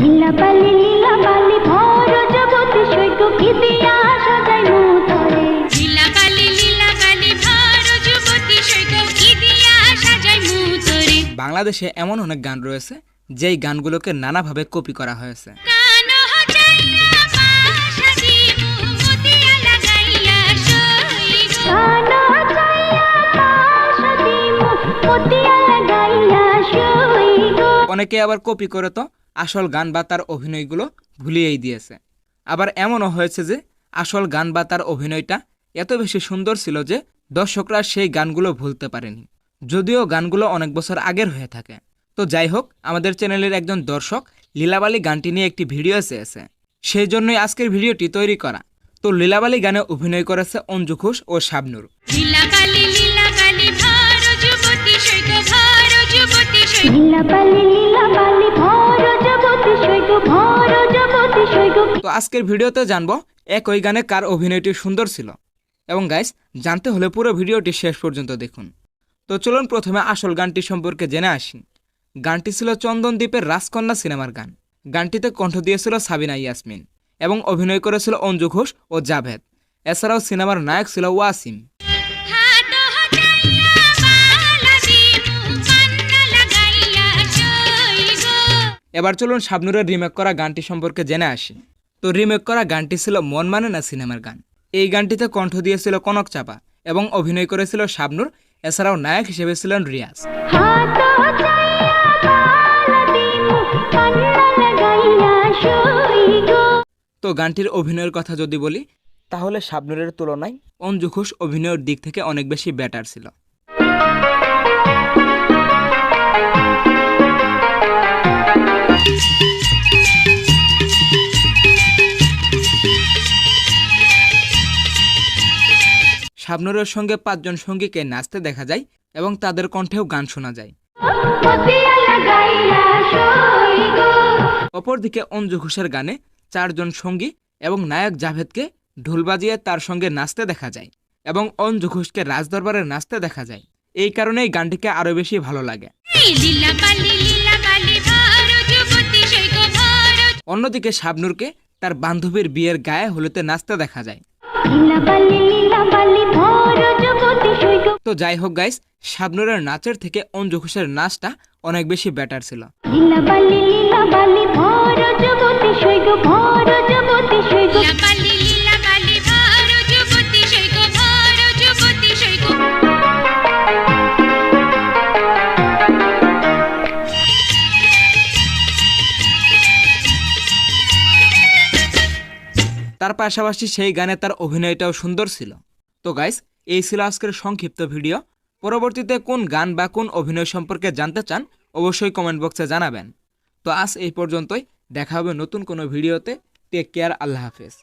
লীলা বালি লীলা বালি ভর জগতে সৈক কি সাজাই মুতরে লীলা কালি লীলা কালি ভার যুবতী সৈক কি সাজাই মুতরে বাংলাদেশে এমন অনেক গান রয়েছে যেই গানগুলোকে নানাভাবে কপি করা হয়েছে। অনেকে আবার কপি করে তো আসল গান বা তার অভিনয়গুলো ভুলিয়েই দিয়েছে। আবার এমনও হয়েছে যে আসল গান বা তার অভিনয়টা এত বেশি সুন্দর ছিল যে দর্শকরা সেই গানগুলো ভুলতে পারেনি। যদিও গানগুলো অনেক বছর আগের হয়ে থাকে। তো যাই হোক আমাদের চ্যানেলের একজন দর্শক লীলাবালি গানটি নিয়ে একটি ভিডিও চেয়েছে। সেই জন্যই আজকের ভিডিওটি তৈরি করা। তো লীলাবালি গানে অভিনয় করেছে অঞ্জু ঘোষ ও শাবনুর। লীলা কালি আজকের ভিডিওতে জানব একই গানে কার অভিনয়টি সুন্দর ছিল। এবং গাইস জানতে হলে পুরো ভিডিওটি শেষ পর্যন্ত দেখুন। তো চলুন প্রথমে আসল গানটি সম্পর্কে জেনে আসি। গানটি ছিল চন্দনদ্বীপের রাজকন্যা সিনেমার গান। গানটিতে কণ্ঠ দিয়েছিল সাবিনা ইয়াসমিন এবং অভিনয় করেছিল অঞ্জু ঘোষ ও জাভেদ। এছাড়াও সিনেমার নায়ক ছিল ওয়াসিম। এবার চলুন শাবনুরের রিমেক করা গানটি সম্পর্কে জেনে আসি। তো রিমেক করা গানটি ছিল মন মানে না সিনেমার গান। এই গানটিতে কণ্ঠ দিয়েছিল কনক চাপা এবং অভিনয় করেছিল শাবনুর, এছাড়াও নায়ক হিসেবে ছিলেন রিয়াজ। তো গানটির অভিনয়ের কথা যদি বলি, তাহলে শাবনুরের তুলনায় অঞ্জু ঘোষ অভিনয়ের দিক থেকে অনেক বেশি বেটার ছিল। শাবনুরের সঙ্গে পাঁচজন সঙ্গীকে নাচতে দেখা যায় এবং তাদের কণ্ঠেও গান শোনা যায়। অপরদিকে অঞ্জু ঘোষের গানে চারজন সঙ্গী এবং নায়ক জাভেদকে ঢোল বাজিয়ে তার সঙ্গে নাচতে দেখা যায় এবং অঞ্জু ঘোষকে রাজদরবারে নাচতে দেখা যায়। এই কারণেই গানটিকে আরও বেশি ভালো লাগে। অন্যদিকে শাবনুরকে তার বান্ধবীর বিয়ের গায়ে হলুতে নাচতে দেখা যায়। তো যাই হোক গাইস শাবনুরের নাচের থেকে অঞ্জু ঘোষের নাচটা অনেক বেশি বেটার ছিল। তার পাশাপাশি সেই গানে তার অভিনয়টাও সুন্দর ছিল। তো গাইস এই ছিল আজকের সংক্ষিপ্ত ভিডিও। পরবর্তীতে কোন গান বা কোন অভিনয় সম্পর্কে জানতে চান, অবশ্যই কমেন্ট বক্সে জানাবেন। তো আজ এই পর্যন্তই। দেখা হবে নতুন কোনো ভিডিওতে। টেক কেয়ার আল্লাহ হাফেজ।